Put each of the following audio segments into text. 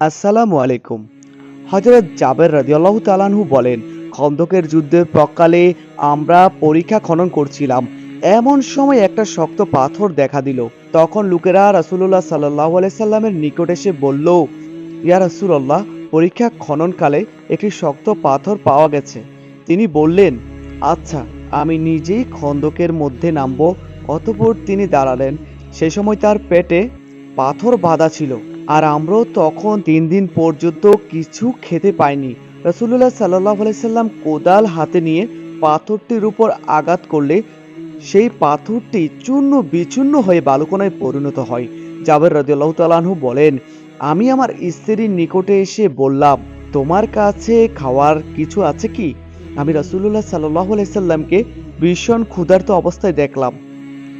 আসসালামু আলাইকুম। হজরত জাবের রাদিয়াল্লাহু তালানহু বলেন, খন্দকের যুদ্ধের প্রকালে আমরা পরীক্ষা খনন করছিলাম। এমন সময় একটা শক্ত পাথর দেখা দিল। তখন লোকেরা রাসূলুল্লাহ সাল্লাহ সাল্লামের নিকট এসে বলল, ইয়া রাসূলুল্লাহ, পরীক্ষা খননকালে একটি শক্ত পাথর পাওয়া গেছে। তিনি বললেন আচ্ছা আমি নিজেই খন্দকের মধ্যে নামবো। অতঃপর তিনি দাঁড়ালেন। সে সময় তার পেটে পাথর বাঁধা ছিল। আর আমরাও তখন তিন দিন পর্যন্ত কিছু খেতে পাইনি। রসুল্লাহ সাল্লাহ সাল্লাম কোদাল হাতে নিয়ে পাথরটির উপর আঘাত করলে সেই পাথরটি চূর্ণ বিচূর্ণ হয়ে বালুকোনায় পরিণত হয়। জাবের রাদিয়াল্লাহু তাআলাহু বলেন, আমি আমার স্ত্রীর নিকটে এসে বললাম, তোমার কাছে খাওয়ার কিছু আছে কি আমি রাসূলুল্লাহ সাল্লাহ সাল্লামকে ভীষণ ক্ষুধার্ত অবস্থায় দেখলাম।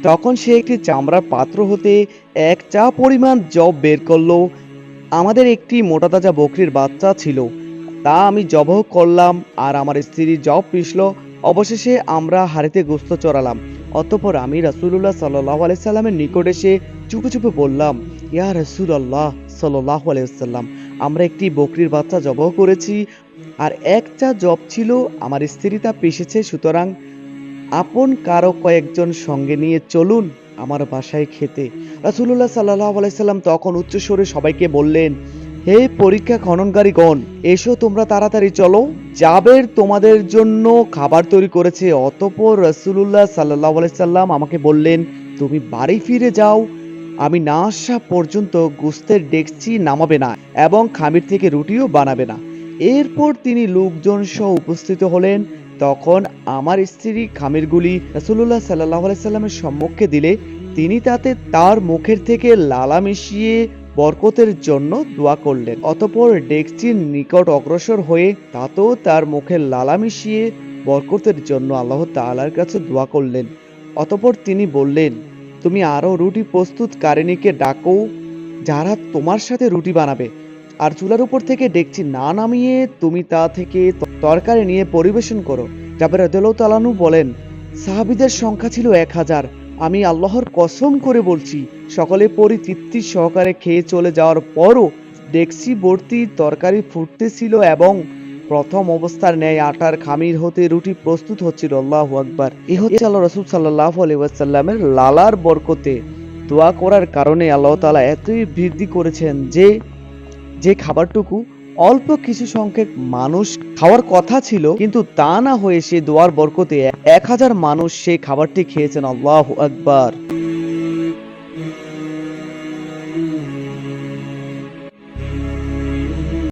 তখন সে একটি চামড়ার পাত্র হতে এক চা পরিমাণ জব বের করল। আমাদের একটি মোটা তাজা বকরির বাচ্চা ছিল। তা আমি জবহ করলাম আর আমার স্ত্রী জব পিষল। অবশেষে আমরা হাড়িতে গোস্ত চড়ালাম। অতঃপর আমি রাসূলুল্লাহ সাল্লাহ আলাইসাল্লামের নিকট এসে চুপে চুপে বললাম, ইয়া রসুল আল্লাহ সাল্লাহ আলাইসাল্লাম আমরা একটি বকরির বাচ্চা জবহ করেছি আর এক চা জব ছিল, আমার স্ত্রী তা পিষেছে সুতরাং আপন কারও কয়েকজন সঙ্গে নিয়ে চলুন আমার বাসায় খেতে। রাসুল্লাহ সাল্লাহ আলাইসাল্লাম তখন উচ্চস্বরে সবাইকে বললেন, হে পরীক্ষা খননকারীগণ, এসো তোমরা তাড়াতাড়ি চলো। জাবের তোমাদের জন্য খাবার তৈরি করেছে। অতপর রসুল্লাহ সাল্লাহ আলাইসাল্লাম আমাকে বললেন, তুমি বাড়ি ফিরে যাও। আমি না আসা পর্যন্ত গুস্তের ডেকচি নামাবে না এবং খামির থেকে রুটিও বানাবে না। এরপর তিনি লোকজন সহ উপস্থিত হলেন। তখন আমার স্ত্রী খামিরগুলি রাসুল্লাহ সাল্লাহ সাল্লামের সম্মুখে দিলে, তিনি তাতে তার মুখের থেকে লালা মিশিয়ে বরকতের জন্য দোয়া করলেন। অতপর ডেকচির নিকট অগ্রসর হয়ে তাতেও তার মুখে লালা মিশিয়ে বরকতের জন্য আল্লাহ তাআলার কাছে দোয়া করলেন। অতপর তিনি বললেন, তুমি আরও রুটি প্রস্তুতকারিণীকে ডাকো, যারা তোমার সাথে রুটি বানাবে। আর চুলার উপর থেকে ডেকচি না নামিয়ে তুমি তা থেকে তরকারি নিয়ে পরিবেশন করো। জাবের রাদিয়াল্লাহু তাআলাহু বলেন, সাহাবিদের সংখ্যা ছিল এক হাজার। আমি আল্লাহর কসম করে বলছি, সকলে পরিতৃপ্তি সহকারে খেয়ে চলে যাওয়ার পরও ডেকচি ভর্তি তরকারি ফুটতেছিল এবং প্রথম অবস্থার ন্যায় আটার খামির হতে রুটি প্রস্তুত হচ্ছিল। আল্লাহ আকবার। এ হচ্ছে আল্লাহ রসুল সাল্লাহ আলাইসাল্লামের লালার বরকতে দোয়া করার কারণে আল্লাহ তালা এতই বৃদ্ধি করেছেন যে যে খাবারটুকু অল্প কিছু সংখ্যক মানুষ খাওয়ার কথা ছিল, কিন্তু তা না হয়ে সে দোয়ার বরকতে এক হাজার মানুষ সেই খাবারটি খেয়েছেন। আল্লাহ আকবার।